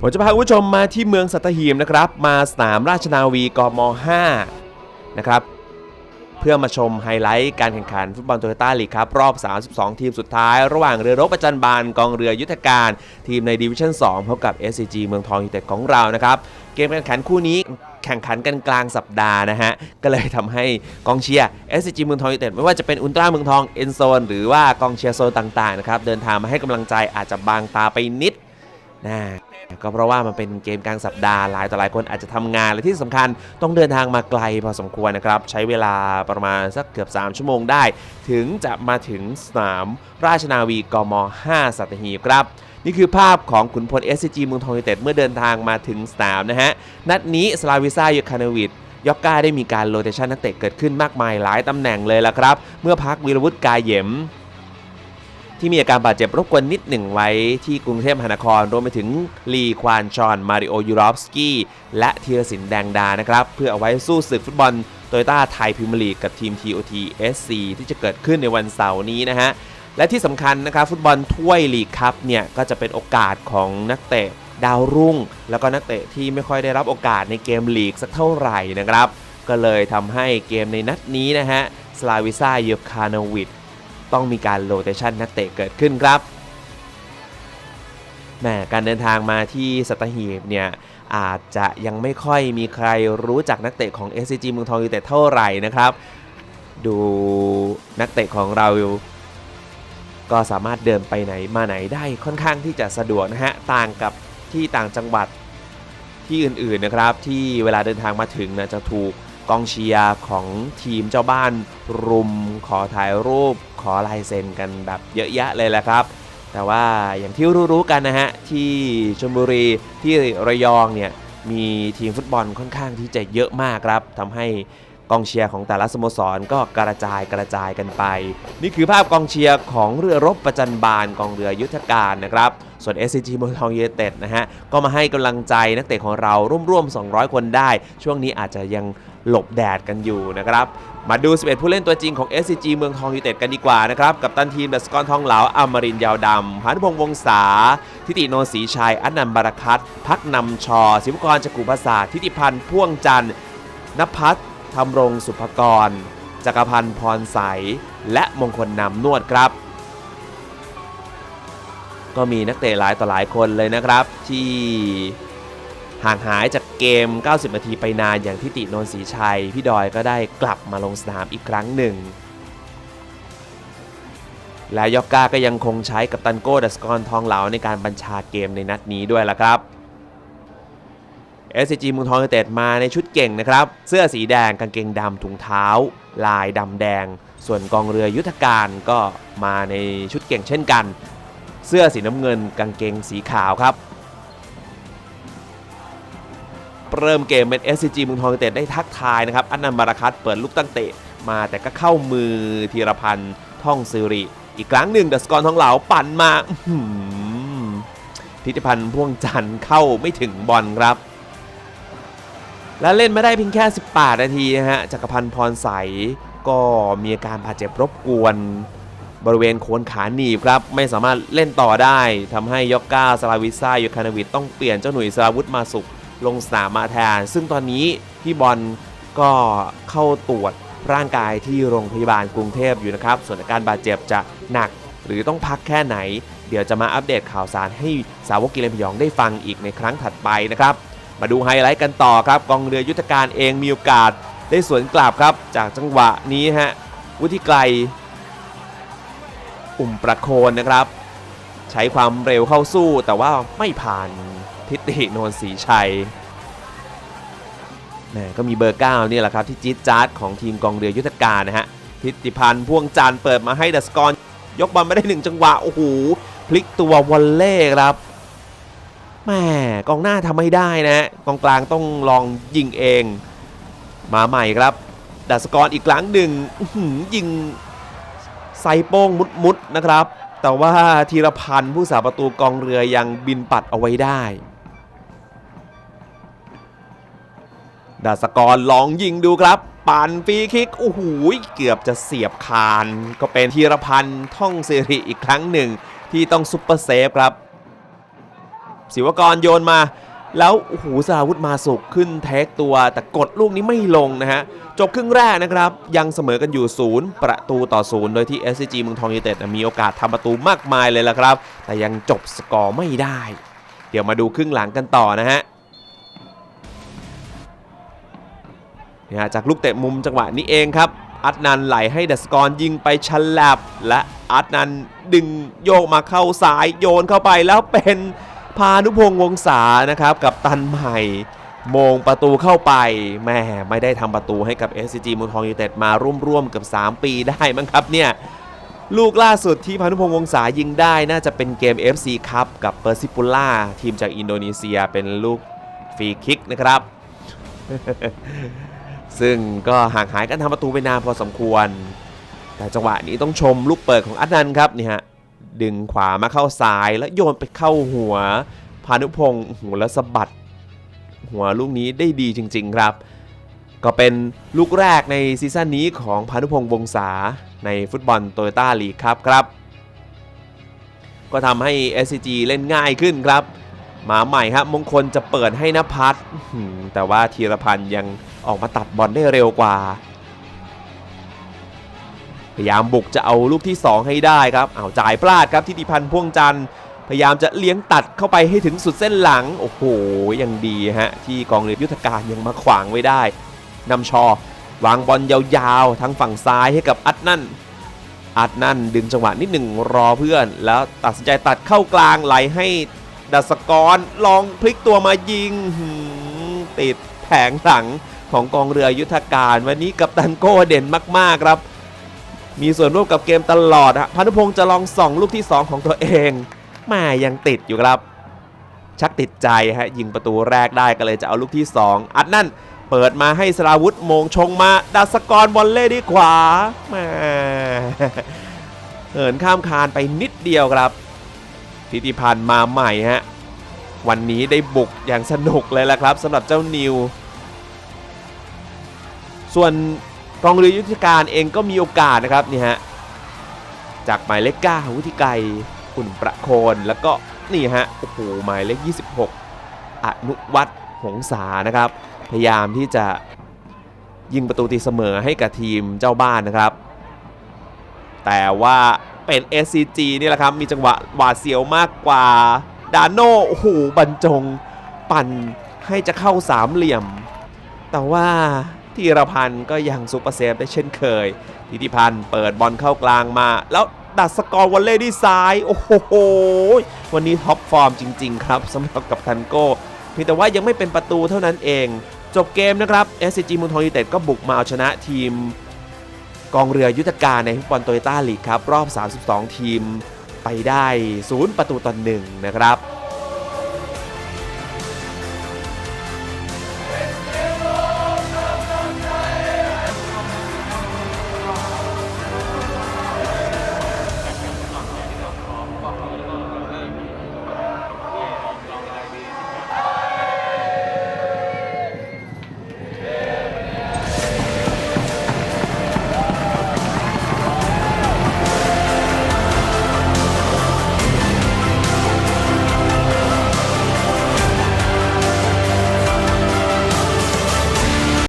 ผมจะพาคุณผู้ชมมาที่เมืองสัตหีบนะครับ มาสนามราชนาวีกม 5 นะครับ เพื่อมาชมไฮไลท์การแข่งขันฟุตบอลโตโยต้าลีกครับ รอบ 32 ทีมสุดท้าย ระหว่างเรือรบประจันบานกองเรือยุทธการ ทีมในดิวิชั่น 2 พบกับ SCG เมืองทองยูไนเต็ดของเรานะครับ เกมการแข่งขันคู่นี้แข่งขันกันกลางสัปดาห์นะฮะ ก็เลยทำให้กองเชียร์ SCG เมืองทองยูไนเต็ดไม่ว่าจะเป็นอุลตร้าเมืองทองเอ็นโซนหรือว่ากองเชียร์โซนต่างๆนะครับเดินทางมาให้กำลังใจอาจจะบางตาไปนิด นะก็เพราะว่ามันเป็นเกมกลางสัปดาห์หลายต่อหลายคนอาจจะทำงานและที่สำคัญต้องเดินทางมาไกลพอสมควรนะครับ ใช้เวลาประมาณสักเกือบ 3 ชั่วโมงได้ ถึงจะมาถึงสนามราชนาวีกม 5 สัตหีบครับ นี่คือภาพของขุนพล SCG เมืองทองยูเต็ดเมื่อเดินทางมาถึงสนามนะฮะ นัดนี้สลาวิซ่ายูคานวิดยอกก้าได้มีการโรเตชันนักเตะเกิดขึ้นมากมายหลายตำแหน่งเลยละครับ เมื่อพักวีรวุฒิกายเยม ที่มีอาการบาดเจ็บรบกวนนิดหนึ่งไว้ที่กรุงเทพมหานครรวมไปถึงลีควานชอน มาริโอยูรอฟสกี้ และธีรศินแดงดานะครับ เพื่อเอาไว้สู้ศึกฟุตบอลโตโยต้าไทยพรีเมียร์ลีกกับทีม TOT SC ที่จะเกิดขึ้นในวันเสาร์นี้นะฮะ และที่สำคัญนะครับฟุตบอลถ้วยลีกครับเนี่ยก็จะเป็นโอกาสของนักเตะดาวรุ่ง แล้วก็นักเตะที่ไม่ค่อยได้รับโอกาสในเกมลีกสักเท่าไหร่นะครับ ก็เลยทำให้เกมในนัดนี้นะฮะสลาวิซ่าเยคาโนวิด ต้องมีการโรเตชันนักเตะเกิดขึ้นครับแหมการเดินทางมาที่สตหีบเนี่ยอาจจะยังไม่ค่อยมีใครรู้จักนักเตะของ SCG เมืองทองอยูไนเต็ดเท่าไหร่นะครับ ดูนักเตะของเราก็สามารถเดินไปไหนมาไหนได้ค่อนข้างที่จะสะดวกนะฮะ ต่างกับที่ต่างจังหวัดที่อื่นๆนะครับ ที่เวลาเดินทางมาถึงนะจะถูกกองเชียร์ของทีมเจ้าบ้านรุมขอถ่ายรูป ขอลายเซ็นกันแบบเยอะแยะเลยแหละครับ แต่ว่าอย่างที่รู้ๆกันนะฮะที่ชลบุรีที่ระยองเนี่ยมีทีมฟุตบอลค่อนข้างที่จะเยอะมากครับทำให้ กองเชียร์ของแต่ละสโมสรก็กระจายกระจายกันไป นี่คือภาพกองเชียร์ของเรือรบประจันบานกองเรือยุทธการนะครับส่วน SCG เมืองทองยูไนเต็ดนะฮะก็มาให้กำลังใจนักเตะของเราร่วมๆ 200 คนได้ ช่วงนี้อาจจะยังหลบแดดกันอยู่นะครับ มาดู 11 ผู้เล่นตัวจริงของ SCG เมืองทองยูไนเต็ดกันดีกว่านะครับ กับตันทีมดัสกอนทองเหลาอมรินยาวดำพานุพงษ์วงศา ทิติโนศรีชัยอนันต์บารคัตพักนำชอ ศิวกรจักรุภาษาทิติพันธ์พ่วงจันทร์นภัส ธรรมรงสุภกร จักรพันธ์พรใส และมงคลนำนวดครับ ก็มีนักเตะหลายต่อหลายคนเลยนะครับ ที่ห่างหายจากเกม 90 นาทีไปนานอย่างทิติโนนศรีชัย พี่ดอยก็ได้กลับมาลงสนามอีกครั้งหนึ่ง และยอกก้าก็ยังคงใช้กับตันโก้ดัสกอนทองเหลาในการบัญชาเกมในนัดนี้ด้วยล่ะครับ SCG เมืองทองยูไนเต็ดมาในชุดเก่งนะครับ เสื้อสีแดงกางเกงดำถุงเท้า ลายดำแดง ส่วนกองเรือยุทธการก็มาในชุดเก่งเช่นกัน เสื้อสีน้ำเงินกางเกงสีขาวครับเริ่มเกมเป็น SCG เมืองทองยูไนเต็ดได้ทักทายนะครับอันนันต์บาราคัตเปิดลูกตั้งเตะมาแต่ก็เข้ามือธีรพันธ์ท่องซิริ อีกครั้งหนึ่งเดอะสกอร์ทองเหลาปั่นมาทิติพันธ์พ่วงจันทร์เข้าไม่ถึงบอลครับ และเล่นไม่ได้เพียงแค่ 18 นาทีนะฮะจักรพันธ์พรใสก็มีอาการบาดเจ็บรบกวน บริเวณโคนขาหนีบครับ ไม่สามารถเล่นต่อได้ทำให้ยอกก้าสลาวิซ่ายูคานาวิดต้องเปลี่ยนเจ้าหนุ่ยสราวุธมาสุกลงสนามมาแทน ซึ่งตอนนี้พี่บอลก็เข้าตรวจร่างกายที่โรงพยาบาลกรุงเทพอยู่นะครับ ส่วนอาการบาดเจ็บจะหนักหรือต้องพักแค่ไหน เดี๋ยวจะมาอัปเดตข่าวสารให้สาวกกิเลนพยองได้ฟังอีกในครั้งถัดไปนะครับ มาดูไฮไลท์กันต่อครับกองเรือยุทธการเองมีโอกาสได้สวนกลับครับ จากจังหวะนี้ฮะวุฒิไกรอุ่มประโคนนะครับ ใช้ความเร็วเข้าสู้แต่ว่าไม่ผ่านทิติโนนศรีชัยแหมก็มีเบอร์ 9 นี่แหละครับ ที่จี๊ดจ๊าดของทีมกองเรือยุทธการนะฮะทิติพันธ์พ่วงจันเปิดมาให้ดัสกรยกบอลไม่ได้หนึ่งจังหวะ โอ้โหพลิกตัววอลเล่ครับ แม่กองหน้าทำไม่ได้นะฮะกองกลางต้องลองยิงเอง มาใหม่ครับดัสกรอีกครั้งหนึ่งยิงไซโป้งมุดๆนะครับ แต่ว่าธีรพันธ์ผู้สาประตูกองเรือยังบินปัดเอาไว้ได้ดัสกรลองยิงดูครับปั่นฟรีคิกโอ้โหเกือบจะเสียบคาน ก็เป็นธีรพันธ์ท่องสิริอีกครั้งหนึ่ง ที่ต้องซุปเปอร์เซฟครับ ศิวกรโยนมา แล้วโอ้โหสาวุธมาสุกขึ้นเทคตัว แต่กดลูกนี้ไม่ลงนะฮะ จบครึ่งแรกนะครับ ยังเสมอกันอยู่ศูนย์ประตูต่อศูนย์โดยที่ SCG เมืองทองยูไนเต็ดมีโอกาสทำประตูมากมายเลยละครับ แต่ยังจบสกอร์ไม่ได้ เดี๋ยวมาดูครึ่งหลังกันต่อนะฮะเนี่ยจากลูกเตะมุมจังหวะนี้เองครับ อัดนันไหลให้ดัสกรยิงไปฉลับและอัดนันดึงโยกมาเข้าซ้ายโยนเข้าไปแล้วเป็น พานุพงษ์วงศานะครับกับตันใหม่มงประตูเข้าไปแม่ไม่ได้ทำประตูให้กับ SCG มืองทองยูเต็ดมาร่วมๆเกับ3 ปีได้มั้งครับเนี่ยลูกล่าสุดที่พานุพงษ์วงศายิงได้น่าจะเป็นเกม FC ครับกับเปอร์ซิปุล่าทีมจากอินโดนีเซียเป็นลูกฟรีคิกนะครับ ซึ่งก็ห่างหายกันทำประตูไปนานพอสมควร แต่จังหวะนี้ต้องชมลูกเปิดของอัดนันครับนี่ฮะ ดึงขวามาเข้าซ้ายแล้วโยนไปเข้าหัวพานุพงศ์หัวแล้วสะบัด หัวลูกนี้ได้ดีจริง ๆ ครับ ก็เป็นลูกแรกในซีซั่นนี้ของพานุพงศ์วงศาในฟุตบอลโตโยต้าลีกครับครับ ก็ทำให้ SCG เล่นง่ายขึ้นครับ มาใหม่ครับมงคลจะเปิดให้นภัสแต่ว่าธีรพันธ์ยังออกมาตัดบอลได้เร็วกว่า พยายามบุกจะเอาลูกที่ 2 ให้ได้ครับเอาจ่ายพลาดครับทิติพันธ์พ่วงจันทร์พยายามจะเลี้ยงตัดเข้าไปให้ถึงสุดเส้นหลัง โอ้โห ยังดีฮะ ที่กองเรือยุทธการยังมาขวางไว้ได้นำชอ วางบอลยาวๆทั้งฝั่งซ้ายให้กับอัดนั่น อัดนั่นดึงจังหวะนิดหนึ่งรอเพื่อน แล้วตัดสินใจตัดเข้ากลางไหลให้ดัสกรลองพลิกตัวมายิง ติดแผงหลังของกองเรือยุทธการ วันนี้กัปตันโก้เด่นมากๆครับ มีส่วนร่วมกับเกมตลอดฮะพานุพงศ์จะลองส่องลูกที่ 2 ของตัวเองมายังติดอยู่ครับ ชักติดใจฮะยิงประตูแรกได้ก็เลยจะเอาลูกที่ 2 อัดนั่นเปิดมาให้สราวุธมงชงมาดัสกรบอลเล่ดีขวาแหมาเหินข้ามคานไปนิดเดียวครับทิติพันธ์มาใหม่ฮะวันนี้ได้บุกอย่างสนุกเลยละครับสำหรับเจ้านิว ส่วน กองเรือยุทธการเองก็มีโอกาสนะครับนี่ฮะจากหมายเลข9วุฒิไกรอุ่นประโคนแล้วก็นี่ฮะโอ้โหหมายเลข 26 อนุวัฒน์หงษานะครับ พยายามที่จะยิงประตูตีเสมอให้กับทีมเจ้าบ้านนะครับ แต่ว่าเป็น SCG นี่แหละครับ มีจังหวะหวาดเสียวมากกว่าดานโนโอ้โหบรรจง ปั่นให้จะเข้าสามเหลี่ยม แต่ว่า ธีรพันธ์ก็ยังซุปเปอร์เซฟได้เช่นเคยทิติพันธ์เปิดบอลเข้ากลางมา แล้วดัดสกอร์วอลเล่ที่ซ้าย โอ้โห วันนี้ท็อปฟอร์มจริง ๆ ครับสำหรับกับทันโก้เพียงแต่ว่ายังไม่เป็นประตูเท่านั้นเอง จบเกมนะครับ SCG มืองทองยูเต็ดก็บุกมาเอาชนะทีม กองเรือยุทธการในฟุตบอลโตโยต้าลีกครับ รอบ 32 ทีมไปได้ 0 ประตูต่อหนึ่งนะครับ